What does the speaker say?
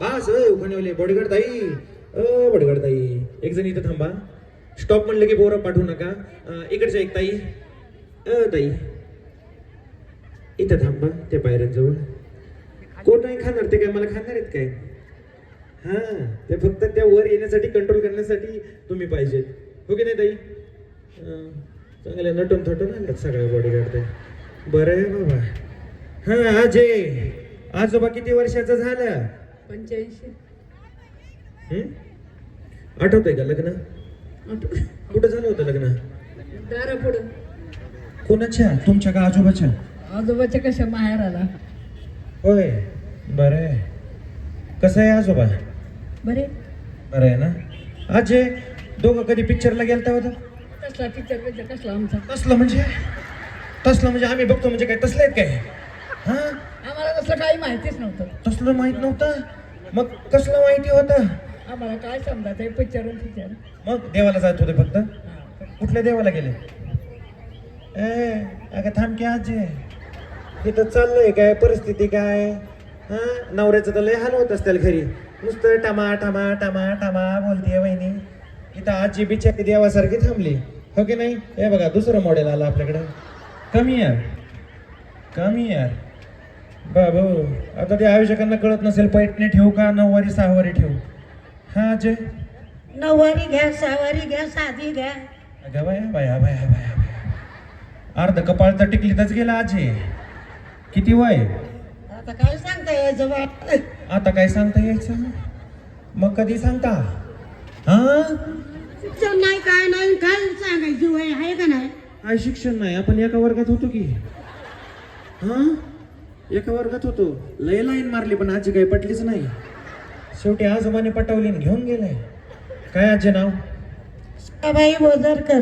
बास अय बडगड ताई. अ बडगड ताई. एक जण इथं थांबा. स्टॉप म्हणलं की पोरं पाठवू नका. इकडच्या एक ताई. अ ताई. इथं थांबा त्या पायऱ्यांजवळ कोण नाही खाणार? ते काय मला खाणार आहेत काय? हा ते फक्त त्या वर येण्यासाठी कंट्रोल करण्यासाठी तुम्ही पाहिजेत. हो की नाही ताई? अं, चांगले नटून थटून आल्यात सगळ्या बॉडीगार्ड ते बरं आहे बाबा. हा अजय आजोबा किती वर्षाचं झालं? पंच्याऐंशी. हम्म? आठवतंय का लग्न? कुठं झालं होतं लग्न? दारा पुढं कोणाच्या? तुमच्या का आजोबाच्या? आजोबाच्या कशा माहेर आला? होय बरं आहे. कसं आहे आजोबा? बरे. बरं आहे ना? अजय दोघं कधी पिक्चरला गेलता होता कसला पिक्चर पिक्चर कसला आमचा? तसलं म्हणजे? तसलं म्हणजे आम्ही बघतो म्हणजे काय तसलं आहेत काय? हा? आम्हाला तसलं काही माहितीच नव्हतं. तसलं माहीत नव्हतं? मग कसलं माहिती होतं? आम्हाला काय समजायचं पिक्चर पिक्चर मग देवाला जात होते फक्त? कुठल्या देवाला गेले? ए अगं थांब की आजी. इथं चाललंय काय? परिस्थिती काय? हा? नवऱ्याचं तर लय हाल होत असतील घरी. नुसतं टमा टमा टमा टमा बोलतीये वहिनी. इथं आजी बिचारी देवासारखी थांबली. हो की नाही? हे बघा दुसरं मॉडेल आलं आपल्याकडं. कमी यार. कमी यार. बाबू आता ते आयोजकांना कळत नसेल पैठणे ठेवू का नऊवारी सहावारी ठेवू? हा अजय? नऊवारी घ्या सहावारी घ्या साधी घ्या. अगं बाया बाया बाया बाया बाया. अर्ध कपाळ तर टिकलीतच गेला आजी किती वय? आता काय सांगता यायचं बा? आता काय सांगता यायचं? मग कधी सांगता? हा? शिक्षण नाही काय नाही काय सांगायची वय आहे का नाही? काय शिक्षण नाही? आपण एका वर्गात होतो की. हा? एका वर्गात होतो. लय लाईन मारली पण आजी काही पटलीच नाही. शेवटी आजोबाने पटवली आणि घेऊन गेलाय काय आजी नाव? बाई बोजरकर.